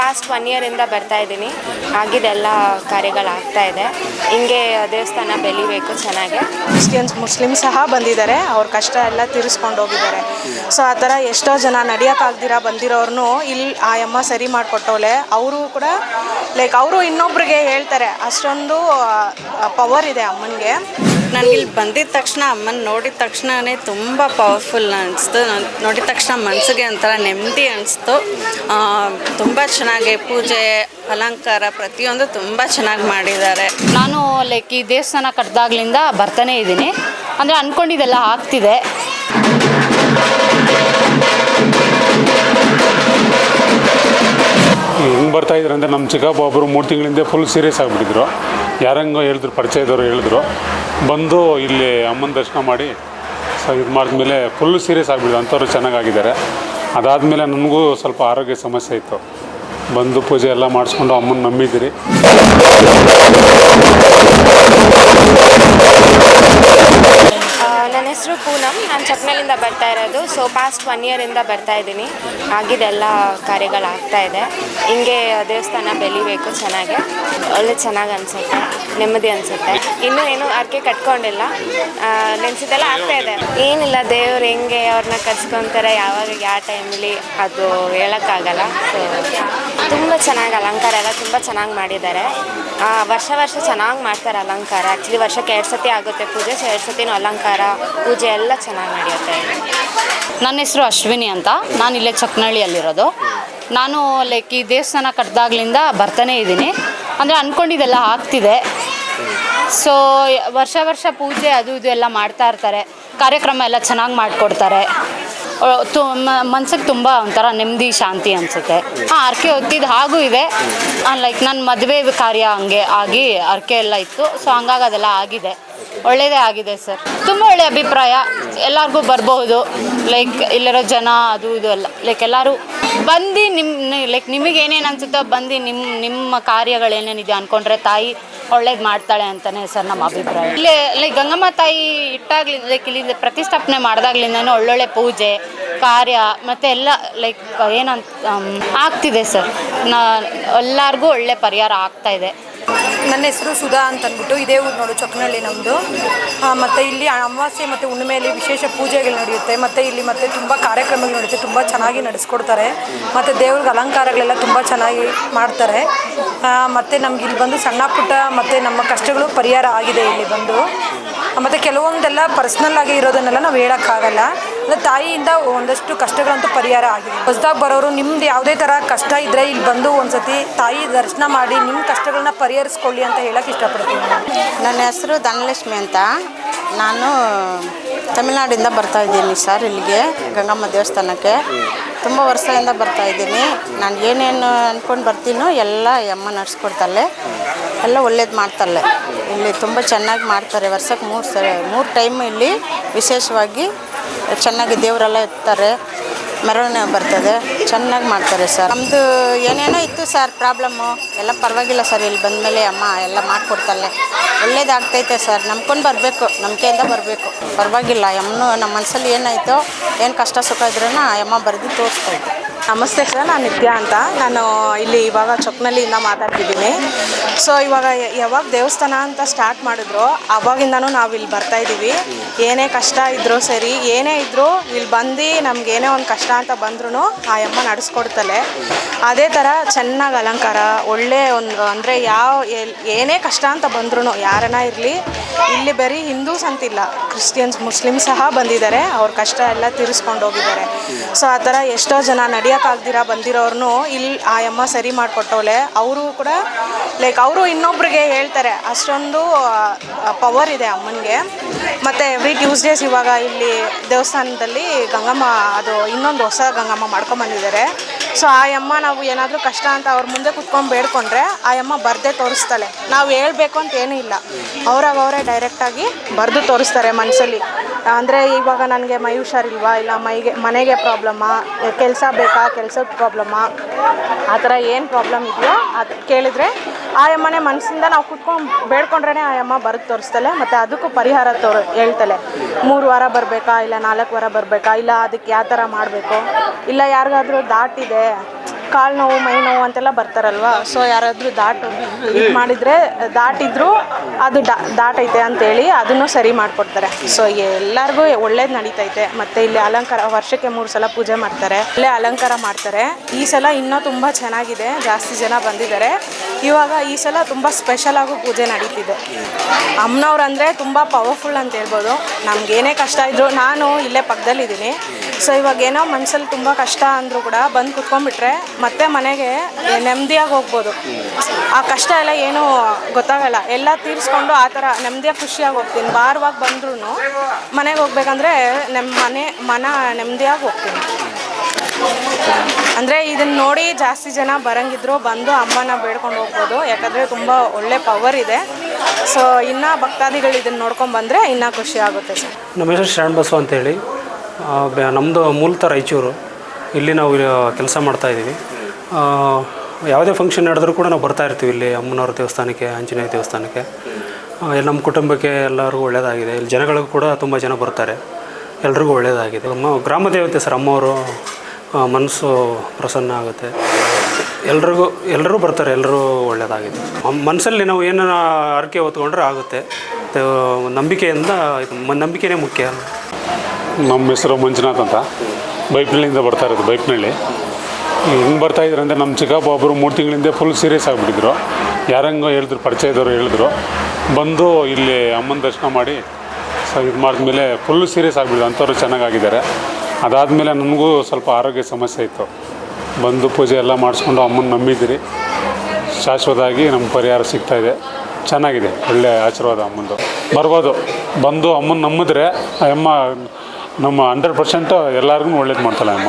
Past one ಇಯರಿಂದ ಬರ್ತಾ ಇದ್ದೀನಿ. ಆಗಿದೆ ಎಲ್ಲ ಕಾರ್ಯಗಳಾಗ್ತಾ ಇದೆ. ಹಿಂಗೆ ದೇವಸ್ಥಾನ ಬೆಳಿಬೇಕು ಚೆನ್ನಾಗಿ. ಕ್ರಿಶ್ಚಿಯನ್ಸ್ ಮುಸ್ಲಿಮ್ ಸಹ ಬಂದಿದ್ದಾರೆ. ಅವ್ರ ಕಷ್ಟ ಎಲ್ಲ ತೀರಿಸ್ಕೊಂಡು ಹೋಗಿದ್ದಾರೆ. ಸೊ ಆ ಥರ ಎಷ್ಟೋ ಜನ ನಡೆಯೋಕ್ಕಾಗ್ದಿರ ಬಂದಿರೋರ್ನು ಇಲ್ಲಿ ಆ ಅಮ್ಮ ಸರಿ ಮಾಡಿಕೊಟ್ಟವಳೆ ಅವರು ಕೂಡ ಲೈಕ್ ಅವರು ಇನ್ನೊಬ್ರಿಗೆ ಹೇಳ್ತಾರೆ, ಅಷ್ಟೊಂದು ಪವರ್ ಇದೆ ಅಮ್ಮನಿಗೆ. ನನಗೆ ಇಲ್ಲಿ ಬಂದಿದ ತಕ್ಷಣ ಅಮ್ಮನ ನೋಡಿದ ತಕ್ಷಣವೇ ತುಂಬ ಪವರ್ಫುಲ್ ಅನಿಸ್ತು. ನೋಡಿದ ತಕ್ಷಣ ಮನಸ್ಸಿಗೆ ಒಂಥರ ನೆಮ್ಮದಿ ಅನಿಸ್ತು. ತುಂಬ ಚೆನ್ನಾಗಿ ಪೂಜೆ, ಅಲಂಕಾರ ಪ್ರತಿಯೊಂದು ತುಂಬ ಚೆನ್ನಾಗಿ ಮಾಡಿದ್ದಾರೆ. ನಾನು ಲೈಕ್ ಈ ದೇವಸ್ಥಾನ ಕಟ್ಟಿದಾಗ್ಲಿಂದ ಬರ್ತಾನೆ ಇದ್ದೀನಿ. ಅಂದರೆ ಅಂದ್ಕೊಂಡಿದ್ದೆಲ್ಲ ಆಗ್ತಿದೆ. ಬರ್ತಾ ಇದ್ರು ಅಂದರೆ ನಮ್ಮ ಚಿಕ್ಕಪ್ಪ ಒಬ್ಬರು ಮೂರು ತಿಂಗಳಿಂದ ಫುಲ್ ಸೀರಿಯಸ್ ಆಗಿಬಿಟ್ಟಿದ್ರು. ಯಾರಂಗೋ ಹೇಳಿದ್ರು, ಪರಿಚಯದವರು ಹೇಳಿದ್ರು. ಬಂದು ಇಲ್ಲಿ ಅಮ್ಮನ ದರ್ಶನ ಮಾಡಿ, ಸೊ ಇದು ಮಾಡಿದ್ಮೇಲೆ ಫುಲ್ ಸೀರಿಯಸ್ ಆಗಿಬಿಟ್ಟಿದ್ರು ಅಂಥವ್ರು ಚೆನ್ನಾಗಾಗಿದ್ದಾರೆ. ಅದಾದಮೇಲೆ ನನಗೂ ಸ್ವಲ್ಪ ಆರೋಗ್ಯ ಸಮಸ್ಯೆ ಇತ್ತು. ಬಂದು ಪೂಜೆ ಎಲ್ಲ ಮಾಡಿಸ್ಕೊಂಡು ಅಮ್ಮನ ನಂಬಿದ್ದೀರಿ. ನನ್ನ ಹೆಸರು ಪೂನಮ್ ನಾನು ಚಕ್ನಲ್ಲಿಂದ ಬರ್ತಾ ಇರೋದು. ಸೊ ಪಾಸ್ಟ್ ಒನ್ ಇಯರಿಂದ ಬರ್ತಾ ಇದ್ದೀನಿ. ಆಗಿದೆಲ್ಲ ಕಾರ್ಯಗಳಾಗ್ತಾ ಇದೆ. ಹಿಂಗೆ ದೇವಸ್ಥಾನ ಬೆಳಿಬೇಕು ಚೆನ್ನಾಗಿ, ಒಳ್ಳೆ ಚೆನ್ನಾಗಿ ಅನಿಸುತ್ತೆ, ನೆಮ್ಮದಿ ಅನಿಸುತ್ತೆ. ಇನ್ನೂ ಏನು ಅರ್ಕೆ ಕಟ್ಕೊಂಡಿಲ್ಲ. ನೆನ್ಸಿದ್ದೆಲ್ಲ ಆಗ್ತಾ ಇದೆ. ಏನಿಲ್ಲ, ದೇವ್ರು ಹೆಂಗೆ ಅವ್ರನ್ನ ಕರ್ಸ್ಕೊತಾರೆ, ಯಾವಾಗ, ಯಾವ ಟೈಮಲ್ಲಿ, ಅದು ಹೇಳೋಕ್ಕಾಗಲ್ಲ. ಸೊ ತುಂಬ ಚೆನ್ನಾಗಿ ಅಲಂಕಾರ ಎಲ್ಲ ತುಂಬ ಚೆನ್ನಾಗಿ ಮಾಡಿದ್ದಾರೆ. ವರ್ಷ ವರ್ಷ ಚೆನ್ನಾಗಿ ಮಾಡ್ತಾರೆ ಅಲಂಕಾರ. ಆ್ಯಕ್ಚುಲಿ ವರ್ಷಕ್ಕೆ ಎರಡು ಸತಿ ಆಗುತ್ತೆ ಪೂಜೆ ಸೊ ಎರಡು ಸತಿನೂ ಅಲಂಕಾರ, ಪೂಜೆ ಎಲ್ಲ ಚೆನ್ನಾಗಿ ನಡೆಯುತ್ತೆ. ನನ್ನ ಹೆಸರು ಅಶ್ವಿನಿ ಅಂತ. ನಾನು ಇಲ್ಲೇ ಚಕ್ನಳ್ಳಿಯಲ್ಲಿರೋದು. ನಾನು ಲೈಕ್ ಈ ದೇವಸ್ಥಾನ ಕಟ್ಟಿದಾಗ್ಲಿಂದ ಬರ್ತಾನೆ ಇದ್ದೀನಿ. ಅಂದರೆ ಅಂದ್ಕೊಂಡಿದ್ದೆಲ್ಲ ಆಗ್ತಿದೆ. ಸೊ ವರ್ಷ ವರ್ಷ ಪೂಜೆ ಅದು ಇದು ಎಲ್ಲ ಮಾಡ್ತಾ ಇರ್ತಾರೆ. ಕಾರ್ಯಕ್ರಮ ಎಲ್ಲ ಚೆನ್ನಾಗಿ ಮಾಡಿಕೊಡ್ತಾರೆ. ತು ಮನ್ಸಿಗೆ ತುಂಬ ಒಂಥರ ನೆಮ್ಮದಿ, ಶಾಂತಿ ಅನಿಸುತ್ತೆ. ಹಾಂ ಅರ್ಕೆ ಹೊತ್ತಿದ್ದು ಹಾಗೂ ಇದೆ ಲೈಕ್ ನನ್ನ ಮದುವೆ ಕಾರ್ಯ ಹಂಗೆ ಆಗಿ ಅರ್ಕೆ ಎಲ್ಲ ಇತ್ತು. ಸೊ ಹಂಗಾಗಿ ಅದೆಲ್ಲ ಆಗಿದೆ. ಒಳ್ಳೆಯದೇ ಆಗಿದೆ ಸರ್. ತುಂಬ ಒಳ್ಳೆಯ ಅಭಿಪ್ರಾಯ. ಎಲ್ಲರಿಗೂ ಬರ್ಬೋದು. ಲೈಕ್ ಇಲ್ಲಿರೋ ಜನ, ಅದು ಇದು ಎಲ್ಲ. ಲೈಕ್ ಎಲ್ಲರೂ ಬಂದು ನಿಮ್ಮ ಲೈಕ್ ನಿಮಗೆ ಏನೇನು ಅನ್ಸುತ್ತೋ ಬಂದು ನಿಮ್ಮ ನಿಮ್ಮ ಕಾರ್ಯಗಳು ಏನೇನಿದೆ ಅಂದ್ಕೊಂಡ್ರೆ ತಾಯಿ ಒಳ್ಳೇದು ಮಾಡ್ತಾಳೆ ಅಂತಲೇ ಸರ್ ನಮ್ಮ ಅಭಿಪ್ರಾಯ. ಇಲ್ಲಿ ಲೈಕ್ ಗಂಗಮ್ಮ ತಾಯಿ ಇಟ್ಟಾಗ್ಲಿಂದ ಲೈಕ್ ಇಲ್ಲಿ ಪ್ರತಿಷ್ಠಾಪನೆ ಮಾಡಿದಾಗ್ಲಿಂದನೂ ಒಳ್ಳೊಳ್ಳೆ ಪೂಜೆ, ಕಾರ್ಯ ಮತ್ತು ಎಲ್ಲ ಲೈಕ್ ಏನಂತ ಆಗ್ತಿದೆ ಸರ್. ನಾ, ಎಲ್ಲರಿಗೂ ಒಳ್ಳೆ ಪರಿಹಾರ ಆಗ್ತಾ ಇದೆ. ನನ್ನ ಹೆಸರು ಸುಧಾ ಅಂತ ಅಂದ್ಬಿಟ್ಟು ಇದೇ ಊರು ನೋಡು ಚೊಕ್ಕನಹಳ್ಳಿ ನಮ್ಮದು ಮತ್ತು ಇಲ್ಲಿ ಅಮಾವಾಸ್ಯೆ ಮತ್ತು ಹುಣ್ಣಿಮೆಯಲ್ಲಿ ವಿಶೇಷ ಪೂಜೆಗಳು ನಡೆಯುತ್ತೆ. ಮತ್ತು ಇಲ್ಲಿ ಮತ್ತು ತುಂಬ ಕಾರ್ಯಕ್ರಮಗಳು ನಡೆಯುತ್ತೆ. ತುಂಬ ಚೆನ್ನಾಗಿ ನಡೆಸ್ಕೊಡ್ತಾರೆ. ಮತ್ತು ದೇವ್ರಿಗೆ ಅಲಂಕಾರಗಳೆಲ್ಲ ತುಂಬ ಚೆನ್ನಾಗಿ ಮಾಡ್ತಾರೆ. ಮತ್ತು ನಮ್ಗೆ ಇಲ್ಲಿ ಬಂದು ಸಣ್ಣ ಪುಟ್ಟ ಮತ್ತು ನಮ್ಮ ಕಷ್ಟಗಳು ಪರಿಹಾರ ಆಗಿದೆ ಇಲ್ಲಿ ಬಂದು. ಮತ್ತು ಕೆಲವೊಂದೆಲ್ಲ ಪರ್ಸ್ನಲ್ ಆಗಿ ಇರೋದನ್ನೆಲ್ಲ ನಾವು ಹೇಳೋಕ್ಕಾಗಲ್ಲ. ತಾಯಿಯಿಂದ ಒಂದಷ್ಟು ಕಷ್ಟಗಳಂತೂ ಪರಿಹಾರ ಆಗಿದೆ. ಹೊಸದಾಗಿ ಬರೋರು ನಿಮ್ದು ಯಾವುದೇ ಥರ ಕಷ್ಟ ಇದ್ದರೆ ಇಲ್ಲಿ ಬಂದು ಒಂದ್ಸತಿ ತಾಯಿ ದರ್ಶನ ಮಾಡಿ ನಿಮ್ಮ ಕಷ್ಟಗಳನ್ನ ಪರಿಹರಿಸ್ಕೊಳ್ಳಿ ಅಂತ ಹೇಳಕ್ಕೆ ಇಷ್ಟಪಡ್ತೀನಿ. ನನ್ನ ಹೆಸರು ಧನಲಕ್ಷ್ಮಿ ಅಂತ. ನಾನು ತಮಿಳ್ನಾಡಿಂದ ಬರ್ತಾ ಇದ್ದೀನಿ ಸರ್ ಇಲ್ಲಿಗೆ, ಗಂಗಮ್ಮ ದೇವಸ್ಥಾನಕ್ಕೆ. ತುಂಬ ವರ್ಷದಿಂದ ಬರ್ತಾ ಇದ್ದೀನಿ. ನಾನು ಏನೇನು ಅಂದ್ಕೊಂಡು ಬರ್ತೀನೋ ಎಲ್ಲ ಅಮ್ಮ ನಡ್ಸ್ಕೊಡ್ತಲ್ಲೇ. ಎಲ್ಲ ಒಳ್ಳೇದು ಮಾಡ್ತಾಳೆ ಇಲ್ಲಿ ತುಂಬ ಚೆನ್ನಾಗಿ ಮಾಡ್ತಾರೆ. ವರ್ಷಕ್ಕೆ ಮೂರು ಸ ಮೂರು ಟೈಮ್ ಇಲ್ಲಿ ವಿಶೇಷವಾಗಿ ಚೆನ್ನಾಗಿ ದೇವರೆಲ್ಲ ಇರ್ತಾರೆ. ಮೆರವಣಿಗೆ ಬರ್ತದೆ. ಚೆನ್ನಾಗಿ ಮಾಡ್ತಾರೆ ಸರ್ ನಮ್ಮದು ಏನೇನೋ ಇತ್ತು ಸರ್ ಪ್ರಾಬ್ಲಮ್ಮು ಎಲ್ಲ ಪರವಾಗಿಲ್ಲ ಸರ್ ಇಲ್ಲಿ ಬಂದಮೇಲೆ ಅಮ್ಮ ಎಲ್ಲ ಮಾಡಿಕೊಡ್ತಾಳೆ. ಒಳ್ಳೇದಾಗ್ತೈತೆ ಸರ್ ನಂಬ್ಕೊಂಡು ಬರಬೇಕು. ನಂಬಿಕೆಯಿಂದ ಬರಬೇಕು. ಪರವಾಗಿಲ್ಲ. ಯಮ್ಮನು ನಮ್ಮ ಮನಸ್ಸಲ್ಲಿ ಏನಾಯ್ತೋ, ಏನು ಕಷ್ಟ ಸುಖ ಇದ್ರೂ ಅಮ್ಮ ಬರೆದು ತೋರಿಸ್ತಾ ನಮಸ್ತೆ ಸರ್, ನಾನು ನಿತ್ಯ ಅಂತ. ನಾನು ಇಲ್ಲಿ ಇವಾಗ ಚೊಕ್ನಲ್ಲಿಯಿಂದ ಮಾತಾಡ್ತಿದ್ದೀನಿ. ಸೊ ಇವಾಗ ಯಾವಾಗ ದೇವಸ್ಥಾನ ಅಂತ ಸ್ಟಾರ್ಟ್ ಮಾಡಿದ್ರು, ಅವಾಗಿಂದನೂ ನಾವು ಇಲ್ಲಿ ಬರ್ತಾ ಇದ್ದೀವಿ ಏನೇ ಕಷ್ಟ ಇದ್ದರೂ ಸರಿ, ಏನೇ ಇದ್ದರೂ ಇಲ್ಲಿ ಬಂದು ನಮ್ಗೆ ಏನೇ ಒಂದು ಕಷ್ಟ ಅಂತ ಬಂದ್ರೂ ಆ ಅಮ್ಮ ನಡೆಸ್ಕೊಡ್ತಾಳೆ ಅದೇ ಥರ ಚೆನ್ನಾಗಿ ಅಲಂಕಾರ, ಒಳ್ಳೆ ಒಂದು, ಅಂದರೆ ಯಾವ ಏನೇ ಕಷ್ಟ ಅಂತ ಬಂದ್ರೂ ಯಾರನ್ನ ಇರಲಿ, ಇಲ್ಲಿ ಬರೀ ಹಿಂದೂಸ್ ಅಂತಿಲ್ಲ, ಕ್ರಿಶ್ಚಿಯನ್ಸ್, ಮುಸ್ಲಿಮ್ಸ್ ಸಹ ಬಂದಿದ್ದಾರೆ, ಅವ್ರ ಕಷ್ಟ ಎಲ್ಲ ತೀರಿಸ್ಕೊಂಡು ಹೋಗಿದ್ದಾರೆ. ಸೊ ಆ ಥರ ಎಷ್ಟೋ ಜನ ನಡೆಯೋಕ್ಕಾಗ್ದಿರ ಬಂದಿರೋರ್ನು ಇಲ್ಲಿ ಆ ಅಮ್ಮ ಸರಿ ಮಾಡಿಕೊಟ್ಟವಳೆ. ಅವರು ಕೂಡ ಲೈಕ್ ಅವರು ಇನ್ನೊಬ್ರಿಗೆ ಹೇಳ್ತಾರೆ, ಅಷ್ಟೊಂದು ಪವರ್ ಇದೆ ಅಮ್ಮನಿಗೆ. ಮತ್ತು ಎವ್ರಿ ಟ್ಯೂಸ್ಡೇಸ್ ಇವಾಗ ಇಲ್ಲಿ ದೇವಸ್ಥಾನದಲ್ಲಿ ಗಂಗಮ್ಮ, ಅದು ಇನ್ನೊಂದು ಹೊಸ ಗಂಗಮ್ಮ ಮಾಡ್ಕೊಂಬಂದಿದ್ದಾರೆ ಸೊ ಆ ಅಮ್ಮ ನಾವು ಏನಾದರೂ ಕಷ್ಟ ಅಂತ ಅವ್ರ ಮುಂದೆ ಕುತ್ಕೊಂಡು ಬೇಡ್ಕೊಂಡ್ರೆ, ಆ ಅಮ್ಮ ಬರದೇ ತೋರಿಸ್ತಾಳೆ. ನಾವು ಹೇಳಬೇಕು ಅಂತ ಏನೂ ಇಲ್ಲ. ಅವ್ರಾಗ ಅವರೇ ಡೈರೆಕ್ಟಾಗಿ ಬರೆದು ತೋರಿಸ್ತಾರೆ ಮನಸ್ಸಲ್ಲಿ ಅಂದರೆ ಇವಾಗ ನನಗೆ ಮೈ ಹುಷಾರಿಲ್ವಾ ಇಲ್ಲ ಮೈಗೆ ಮನೆಗೆ ಪ್ರಾಬ್ಲಮ್ಮಾ ಕೆಲಸ ಬೇಕಾ? ಕೆಲಸದ ಪ್ರಾಬ್ಲಮ್ಮಾ ಆ? ಥರ ಏನು ಪ್ರಾಬ್ಲಮ್ ಇದೆಯೋ ಅದು ಕೇಳಿದರೆ ಅಮ್ಮನೇ ಮನಸ್ಸಿಂದ ನಾವು ಕುತ್ಕೊಂಡು ಬೇಡ್ಕೊಂಡ್ರೆ ಆ ಅಮ್ಮ ಬರೆದು ತೋರಿಸ್ತಲೆ ಮತ್ತು ಅದಕ್ಕೂ ಪರಿಹಾರ ತೋರ್ ಹೇಳ್ತಲೆ ಮೂರು ವಾರ ಬರಬೇಕಾ? ಇಲ್ಲ ನಾಲ್ಕು ವಾರ ಬರಬೇಕಾ? ಇಲ್ಲ ಅದಕ್ಕೆ ಯಾವ ಥರ ಮಾಡಬೇಕು? ಇಲ್ಲ ಯಾರಿಗಾದ್ರೂ ದಾಟಿದೆ ಕಾಲು ನೋವು, ಮೈ ನೋವು ಅಂತೆಲ್ಲ ಬರ್ತಾರಲ್ವಾ? ಸೊ ಯಾರಾದರೂ ದಾಟು ಇದು ಮಾಡಿದರೆ, ದಾಟಿದ್ರು ಅದು ಡಾ, ದಾಟೈತೆ ಅಂತೇಳಿ ಅದನ್ನು ಸರಿ ಮಾಡಿಕೊಡ್ತಾರೆ. ಸೊ ಎಲ್ಲರಿಗೂ ಒಳ್ಳೇದು ನಡೀತೈತೆ. ಮತ್ತು ಇಲ್ಲಿ ಅಲಂಕಾರ, ವರ್ಷಕ್ಕೆ ಮೂರು ಸಲ ಪೂಜೆ ಮಾಡ್ತಾರೆ. ಇಲ್ಲೇ ಅಲಂಕಾರ ಮಾಡ್ತಾರೆ. ಈ ಸಲ ಇನ್ನೂ ತುಂಬ ಚೆನ್ನಾಗಿದೆ. ಜಾಸ್ತಿ ಜನ ಬಂದಿದ್ದಾರೆ. ಇವಾಗ ಈ ಸಲ ತುಂಬ ಸ್ಪೆಷಲಾಗೂ ಪೂಜೆ ನಡೀತಿದೆ. ಅಮ್ಮನವ್ರು ಅಂದರೆ ತುಂಬ ಪವರ್ಫುಲ್ ಅಂತ ಹೇಳ್ಬೋದು. ನಮ್ಗೇನೇ ಕಷ್ಟ ಇದ್ದರೂ ನಾನು ಇಲ್ಲೇ ಪಕ್ಕದಲ್ಲಿದ್ದೀನಿ. ಸೊ ಇವಾಗ ಏನೋ ಮನಸ್ಸಲ್ಲಿ ತುಂಬ ಕಷ್ಟ ಅಂದರೂ ಕೂಡ ಬಂದು ಕುತ್ಕೊಂಡ್ಬಿಟ್ರೆ ಮತ್ತೆ ಮನೆಗೆ ನೆಮ್ಮದಿಯಾಗಿ ಹೋಗ್ಬೋದು. ಆ ಕಷ್ಟ ಎಲ್ಲ ಏನೂ ಗೊತ್ತಾಗಲ್ಲ. ಎಲ್ಲ ತೀರಿಸ್ಕೊಂಡು ಆ ಥರ ನೆಮ್ಮದಿಯಾಗಿ ಖುಷಿಯಾಗಿ ಹೋಗ್ತೀನಿ. ಭಾರವಾಗಿ ಬಂದ್ರೂ ಮನೆಗೆ ಹೋಗ್ಬೇಕಂದ್ರೆ ನಮ್ಮ ಮನೆ, ಮನ ನೆಮ್ಮದಿಯಾಗಿ ಹೋಗ್ತೀನಿ. ಅಂದರೆ ಇದನ್ನ ನೋಡಿ ಜಾಸ್ತಿ ಜನ ಬರಂಗಿದ್ರು, ಬಂದು ಅಮ್ಮನ ಬೇಡ್ಕೊಂಡು ಹೋಗ್ಬೋದು. ಯಾಕಂದರೆ ತುಂಬ ಒಳ್ಳೆ ಪವರ್ ಇದೆ. ಸೊ ಇನ್ನೂ ಭಕ್ತಾದಿಗಳು ಇದನ್ನು ನೋಡ್ಕೊಂಡು ಬಂದರೆ ಇನ್ನೂ ಖುಷಿ ಆಗುತ್ತೆ ಸರ್. ನಮ್ಮ ಹೆಸರು ಶರಣ್ ಬಸವ ಅಂತೇಳಿ. ನಮ್ಮದು ಮೂಲತಃ ರಾಯಚೂರು. ಇಲ್ಲಿ ನಾವು ಕೆಲಸ ಮಾಡ್ತಾಯಿದ್ದೀವಿ ಯಾವುದೇ ಫಂಕ್ಷನ್ ನಡೆದ್ರೂ ಕೂಡ ನಾವು ಬರ್ತಾ ಇರ್ತೀವಿ ಇಲ್ಲಿ ಅಮ್ಮನವ್ರ ದೇವಸ್ಥಾನಕ್ಕೆ, ಆಂಜನೇಯ ದೇವಸ್ಥಾನಕ್ಕೆ. ಎಲ್ಲ ನಮ್ಮ ಕುಟುಂಬಕ್ಕೆ ಎಲ್ಲರಿಗೂ ಒಳ್ಳೆಯದಾಗಿದೆ ಇಲ್ಲಿ ಜನಗಳಿಗೂ ಕೂಡ ತುಂಬ ಜನ ಬರ್ತಾರೆ. ಎಲ್ರಿಗೂ ಒಳ್ಳೆಯದಾಗಿದೆ ಗ್ರಾಮ ದೇವತೆ ಸರ್, ಅಮ್ಮವರು ಮನಸ್ಸು ಪ್ರಸನ್ನ ಆಗುತ್ತೆ. ಎಲ್ರಿಗೂ ಎಲ್ಲರೂ ಬರ್ತಾರೆ ಎಲ್ಲರೂ ಒಳ್ಳೆಯದಾಗಿದೆ ಮನಸ್ಸಲ್ಲಿ ನಾವು ಏನು ಹರಕೆ ಹೊತ್ಕೊಂಡ್ರೆ ಆಗುತ್ತೆ. ನಂಬಿಕೆಯಿಂದ, ಇದು ನಂಬಿಕೆನೇ ಮುಖ್ಯ. ನಮ್ಮ ಹೆಸರು ಮಂಜುನಾಥ್ ಅಂತ. ಬೈಪ್ನಳ್ಳಿಯಿಂದ ಬರ್ತಾ ಇರೋದು ಬೈಪ್ನಳ್ಳಿ. ಹೆಂಗೆ ಬರ್ತಾ ಇದ್ರು ಅಂದರೆ ನಮ್ಮ ಚಿಕ್ಕಪ್ಪ ಒಬ್ಬರು ಮೂರು ತಿಂಗಳಿಂದ ಫುಲ್ ಸೀರಿಯಸ್ ಆಗಿಬಿಟ್ಟಿದ್ರು. ಯಾರಂಗೋ ಹೇಳಿದ್ರು, ಪರಿಚಯದವರು ಹೇಳಿದ್ರು. ಬಂದು ಇಲ್ಲಿ ಅಮ್ಮನ ದರ್ಶನ ಮಾಡಿ ಸ ಇದು ಮಾಡಿದ್ಮೇಲೆ ಫುಲ್ ಸೀರಿಯಸ್ ಆಗಿಬಿಡಿದ್ರು ಅಂಥವ್ರು ಚೆನ್ನಾಗಾಗಿದ್ದಾರೆ. ಅದಾದಮೇಲೆ ನನಗೂ ಸ್ವಲ್ಪ ಆರೋಗ್ಯ ಸಮಸ್ಯೆ ಇತ್ತು. ಬಂದು ಪೂಜೆ ಎಲ್ಲ ಮಾಡಿಸ್ಕೊಂಡು ಅಮ್ಮನ ನಂಬಿದ್ದೀರಿ. ಶಾಶ್ವತವಾಗಿ ನಮ್ಮ ಪರಿಹಾರ ಸಿಗ್ತಾಯಿದೆ ಚೆನ್ನಾಗಿದೆ ಒಳ್ಳೆಯ ಆಶೀರ್ವಾದ ಅಮ್ಮಂದು. ಬರ್ಬೋದು. ಬಂದು ಅಮ್ಮನ ನಂಬಿದ್ರೆ ಅಮ್ಮ ನಮ್ಮ ಹಂಡ್ರೆಡ್ ಪರ್ಸೆಂಟ್ ಎಲ್ಲರಿಗೂ ಒಳ್ಳೇದು ಮಾಡ್ತಾಳೆ ಅಮ್ಮ.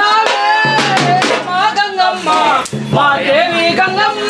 నార్మల్ మా గంగమ్మ మా దేవి గంగమ్మ.